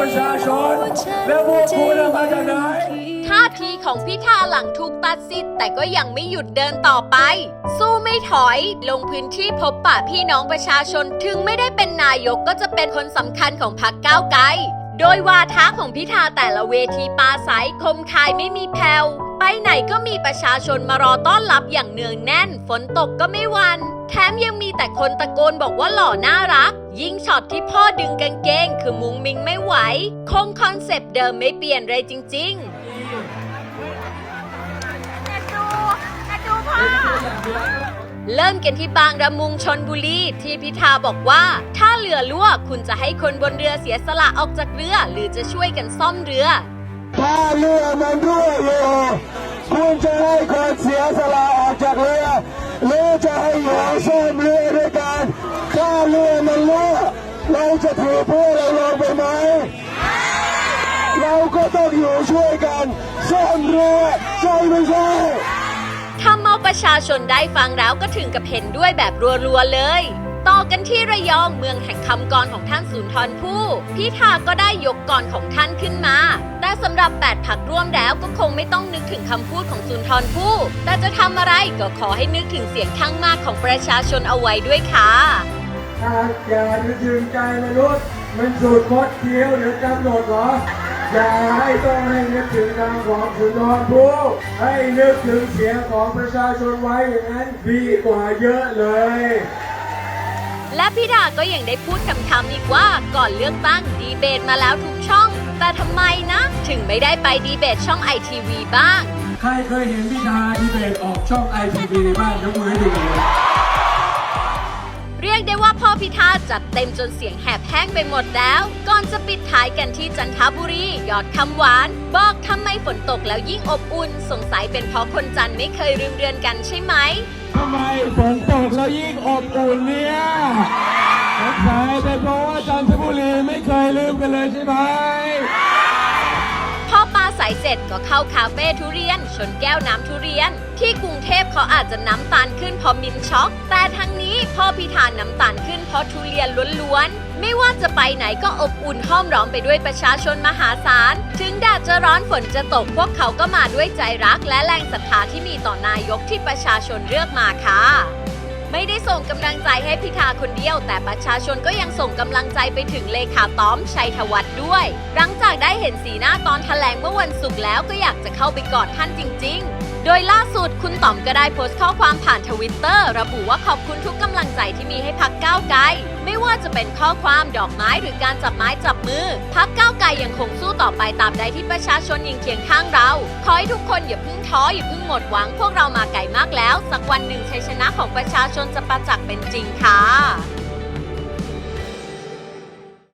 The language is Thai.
ประชาชน แล้วพวกคุณน่ะมาจากไหนท่าทีของพิธาหลังถูกตัดสิทธิ์แต่ก็ยังไม่หยุดเดินต่อไป สู้ไม่ถอย ลงพื้นที่พบปะพี่น้องประชาชน ถึงไม่ได้เป็นนายกก็จะเป็นคนสำคัญของพรรคก้าวไกล โดยวาทะของพิธาแต่ละเวทีปาศัยคมคายไม่มีแผ่วไปไหนก็มีประชาชนมารอต้อนรับอย่างเนืองแน่น ฝนตกก็ไม่วัน แถมยังมีแต่คนตะโกนบอกว่าหล่อน่ารัก ยิ่งช็อตที่พ่อดึงกางเกง คือมุงมิงไม่ไหว คงคอนเซปต์เดิมไม่เปลี่ยนเลยจริง ๆ เริ่มกันที่บางระมุงชนบุรีที่พิธาบอกว่า ถ้าเรือรั่วคุณจะให้คนบนเรือเสียสละออกจากเรือ หรือจะช่วยกันซ่อมเรือ ถ้าเรือมันรั่วอยู่คุณจะให้คนเสียสละออกจากเรือหรือจะให้หัวซ่อมเรือด้วยกันถ้าเรือมันรั่วเราจะถือพวกเราลงไปไหมเราก็ต้องอยู่ช่วยกันซ่อมเรือใช่ไม่ใช่ทำเอา ประชาชนได้ฟังแล้วก็ถึงกับเห็นด้วยแบบรัวๆเลย ต่อกันที่ระยองเมืองแห่งคำกรของท่านสุนทรภู่พิธาก็ได้ยกกรของท่านขึ้นมา แต่สำหรับ8ผักร่วมแล้วก็คงไม่ต้องนึกถึงคำพูดของสุนทรภู่แต่จะทำอะไรก็ขอให้นึกถึงเสียงข้างมากของประชาชนเอาไว้ด้วยค่ะถ้าอย่านึกถึงใจมนุษย์มันสูตรคดเคี้ยวหรือกำหนดเหรอ อย่าให้ต้องให้นึกถึงทางของสุนทรภู่ให้นึกถึงเสียงของประชาชนไว้อย่างนั้นดีกว่าเยอะเลย และพิธาก็ยังได้พูดคำคำอีกว่าก่อนเลือกตั้งดีเบตมาแล้วทุกช่อง แต่ทำไมนะ ถึงไม่ได้ไปดีเบตช่องไอทีวีบ้าง ใครเคยเห็นพิธาดีเบตออกช่องไอทีวีบ้างยกมือให้ดู พิธาจัดเต็มจนเสียงแหบแห้งไปหมดแล้ว ก่อนจะปิดท้ายกันที่จันทบุรียอดคำหวาน บอกทำไมฝนตกแล้วยิ่งอบอุ่น สงสัยเป็นเพราะคนจันไม่เคยลืมเดือนกันใช่ไหมทำไมฝนตกแล้วยิ่งอบอุ่นเนี่ยสงสัยเป็นเพราะว่าจันทบุรีไม่เคยลืมกันเลยใช่ไหม เสร็จก็เข้าคาเฟ่ทุเรียน ชนแก้วน้ำทุเรียน ที่กรุงเทพเขาอาจจะน้ำตาลขึ้นเพราะมินช็อก แต่ทางนี้พ่อพิธานน้ำตาลขึ้นเพราะทุเรียนล้วนๆ ไม่ว่าจะไปไหนก็อบอุ่นห้อมล้อมไปด้วยประชาชนมหาศาล ถึงแดดจะร้อนฝนจะตกพวกเขาก็มาด้วยใจรักและแรงศรัทธาที่มีต่อนายกที่ประชาชนเลือกมาค่ะ ไม่ได้ส่งกำลังใจให้พิธาคนเดียว แต่ประชาชนก็ยังส่งกำลังใจไปถึงเลขาต้อมชัยธวัฒน์ด้วย หลังจากได้เห็นสีหน้าตอนแถลงเมื่อวันศุกร์แล้วก็อยากจะเข้าไปกอดท่านจริง ๆ โดยล่าสุดคุณต๋อมก็ได้โพสต์ข้อความผ่านทวิตเตอร์ระบุว่าขอบคุณทุกกำลังใจที่มีให้พักก้าวไกล ไม่ว่าจะเป็นข้อความดอกไม้หรือการจับไม้จับมือ พักก้าวไกลยังคงสู้ต่อไปตามใดที่ประชาชนยังเคียงข้างเรา ขอให้ทุกคนอย่าเพิ่งท้ออย่าเพิ่งหมดหวังพวกเรามาไกลมากแล้ว สักวันหนึ่งชัยชนะของประชาชนจะประจักษ์เป็นจริงค่ะ